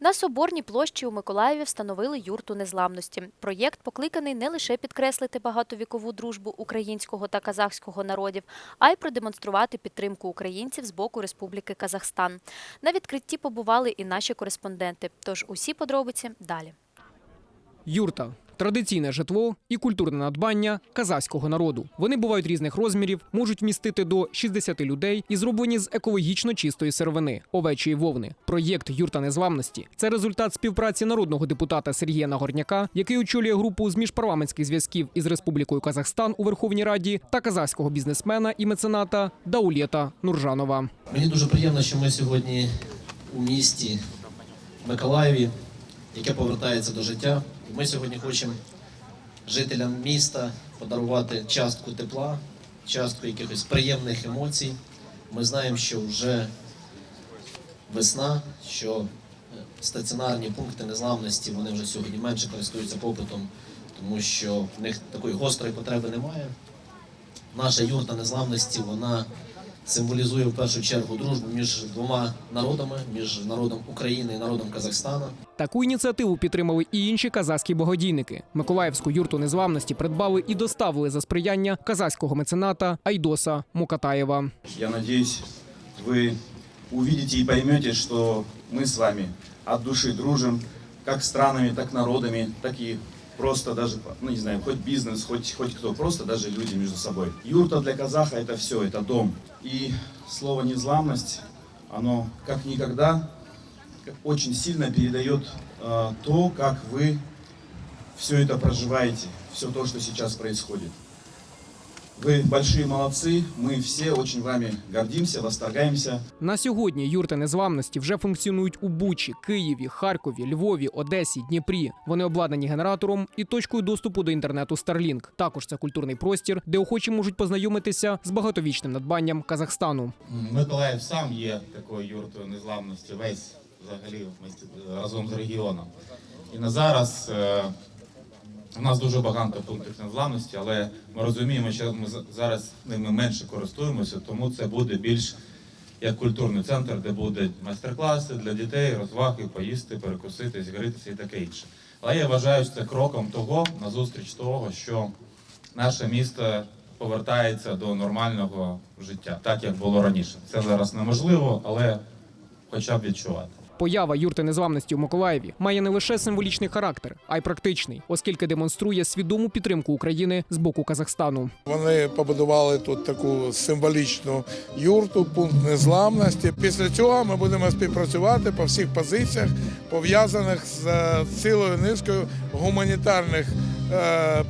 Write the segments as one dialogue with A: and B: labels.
A: На Соборній площі у Миколаєві встановили юрту незламності. Проєкт покликаний не лише підкреслити багатовікову дружбу українського та казахського народів, а й продемонструвати підтримку українців з боку Республіки Казахстан. На відкритті побували і наші кореспонденти. Тож усі подробиці далі.
B: Юрта традиційне житло і культурне надбання казахського народу. Вони бувають різних розмірів, можуть вмістити до 60 людей і зроблені з екологічно чистої сировини овечої вовни. Проєкт Юрта незламності це результат співпраці народного депутата Сергія Нагорняка, який очолює групу з міжпарламентських зв'язків із Республікою Казахстан у Верховній Раді, та казахського бізнесмена і мецената Даулєта Нуржанова.
C: Мені дуже приємно, що ми сьогодні у місті Миколаєві, яке повертається до життя. Ми сьогодні хочемо жителям міста подарувати частку тепла, частку якихось приємних емоцій. Ми знаємо, що вже весна, що е, стаціонарні пункти незламності вони вже сьогодні менше користуються попитом, тому що в них такої гострої потреби немає. Наша юрта незламності вона символізує в першу чергу дружбу між двома народами, між народом України і народом Казахстана.
B: Таку ініціативу підтримали і інші казахські благодійники. Миколаївську юрту незламності придбали і доставили за сприяння казахського мецената Айдоса Мукатаєва.
D: Я надеюсь, вы увидите и поймете, что мы с вами от души дружим, как странами, так народами, так и просто даже, ну не знаю, хоть бизнес, хоть, хоть кто, просто даже люди между собой. Юрта для казаха это все, это дом. И слово «незламность», оно как никогда очень сильно передает э, то, как вы все это проживаете, все то, что сейчас происходит. Вы большие молодцы, мы все очень вами гордимся, восторгаемся.
B: На сьогодні юрти незламності вже функціонують у Бучі, Києві, Харкові, Львові, Одесі, Дніпрі. Вони обладнані генератором і точкою доступу до інтернету Starlink. Також це культурний простір, де охочі можуть познайомитися з багатовічним надбанням Казахстану.
E: Миколаїв сам є такою юртою незламності, весь взагалі вместе- разом з регіоном. І на зараз е, у нас дуже багато пунктів незламності, але ми розуміємо, що ми за- зараз ними менше користуємося, тому це буде більш як культурний центр, де будуть майстер-класи для дітей, розваги, поїсти, перекусити, зігрітися і таке інше. Але я вважаю, що це кроком того, назустріч того, що наше місто повертається до нормального життя, так як було раніше. Це зараз неможливо, але хоча б відчувати.
B: Поява юрти незламності у Миколаєві має не лише символічний характер, а й практичний, оскільки демонструє свідому підтримку України з боку Казахстану.
F: Вони побудували тут таку символічну юрту, пункт незламності. Після цього ми будемо співпрацювати по всіх позиціях, пов'язаних з цілою низкою гуманітарних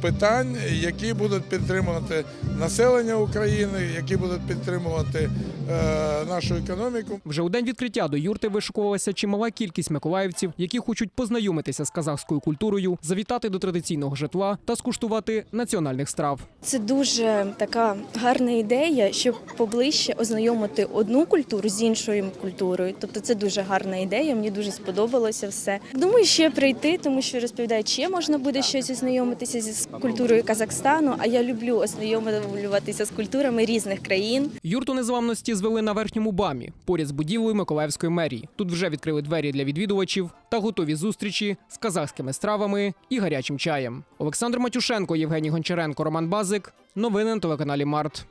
F: питань, які будуть підтримувати населення України, які будуть підтримувати е, нашу економіку.
B: Вже у день відкриття до юрти вишукувалася чимала кількість миколаївців, які хочуть познайомитися з казахською культурою, завітати до традиційного житла та скуштувати національних страв.
G: Це дуже така гарна ідея, щоб поближче ознайомити одну культуру з іншою культурою. Тобто це дуже гарна ідея. Мені дуже сподобалося все. Думаю, ще прийти, тому що розповідають, ще можна буде щось ознайомитися зі культурою Казахстану. А я люблю ознайомлюватися з культурами різних країн.
B: Юрту незламності звели на верхньому бамі поряд з будівлею Миколаївської мерії. Тут вже відкрили двері для відвідувачів та готові зустрічі з казахськими стравами і гарячим чаєм. Олександр Матюшенко, Євгеній Гончаренко, Роман Базик. Новини на телеканалі Март.